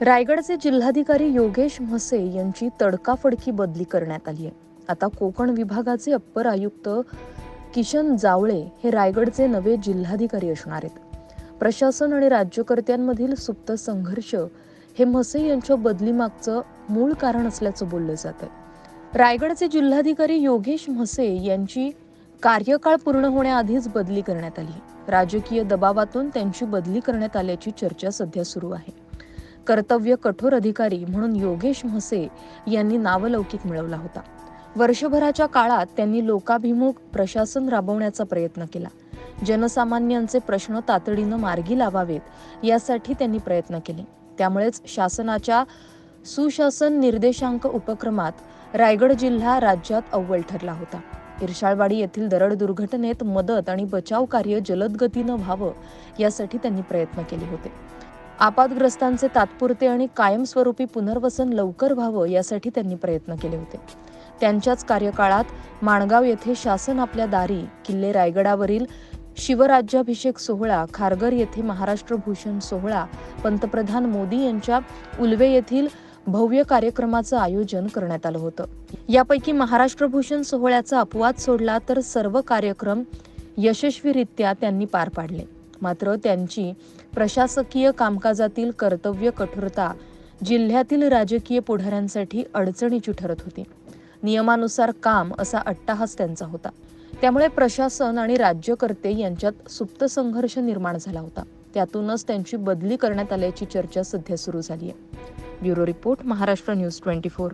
रायगडचे जिल्हाधिकारी योगेश म्हसे यांची तडकाफडकी बदली करण्यात आली आहे. आता कोकण विभागाचे अप्पर आयुक्त किशन जावळे हे रायगडचे नवे जिल्हाधिकारी असणार आहेत. प्रशासन आणि राज्यकर्त्यांमधील सुप्त संघर्ष हे म्हसे यांच्या बदलीमागचं मूळ कारण असल्याचं बोललं जात आहे. रायगडचे जिल्हाधिकारी योगेश म्हसे यांची कार्यकाळ पूर्ण होण्याआधीच बदली करण्यात आली राजकीय दबावातून त्यांची बदली करण्यात आल्याची चर्चा सध्या सुरू आहे. कर्तव्य कठोर अधिकारी म्हणून योगेश म्हसे यांनी नावलौकिक मिळवला होता. वर्षभराच्या काळात त्यांनी लोकाभिमुख प्रशासन राबवण्याचा प्रयत्न केला. जनसामान्यांचे प्रश्न तातडीनं मार्गी लावावेत यासाठी त्यांनी प्रयत्न केले. त्यामुळेच शासनाच्या सुशासन निर्देशांक उपक्रमात रायगड जिल्हा राज्यात अव्वल ठरला होता. इरशाळवाडी येथील दरड दुर्घटनेत मदत आणि बचाव कार्य जलद गतीनं व्हावं यासाठी त्यांनी प्रयत्न केले होते. आपदग्रस्तांचे तात्पुरते आणि कायमस्वरूपी पुनर्वसन लवकर व्हावं यासाठी त्यांनी प्रयत्न केले होते. त्यांच्याच कार्यकाळात माणगाव येथे शासन आपल्या दारी किल्ले रायगडावरील शिवराज्याभिषेक सोहळा खारघर येथे महाराष्ट्र भूषण सोहळा पंतप्रधान मोदी यांच्या उल्वे येथील भव्य कार्यक्रमाचं आयोजन करण्यात आलं होतं. यापैकी महाराष्ट्र भूषण सोहळ्याचा अपवाद सोडला तर सर्व कार्यक्रम यशस्वीरित्या त्यांनी पार पाडले. मात्र त्यांची प्रशासकीय कामकाजातील कर्तव्य कठोरता जिल्ह्यातील राजकीय पुढाऱ्यांसाठी अडचणीची ठरत होती. नियमानुसार काम असा अट्टाहास त्यांचा होता. त्यामुळे प्रशासन आणि राज्यकर्ते यांच्यात सुप्त संघर्ष निर्माण झाला होता. त्यातूनच त्यांची बदली करण्यात आल्याची चर्चा सध्या सुरू झाली आहे bureau report Maharashtra news twenty four.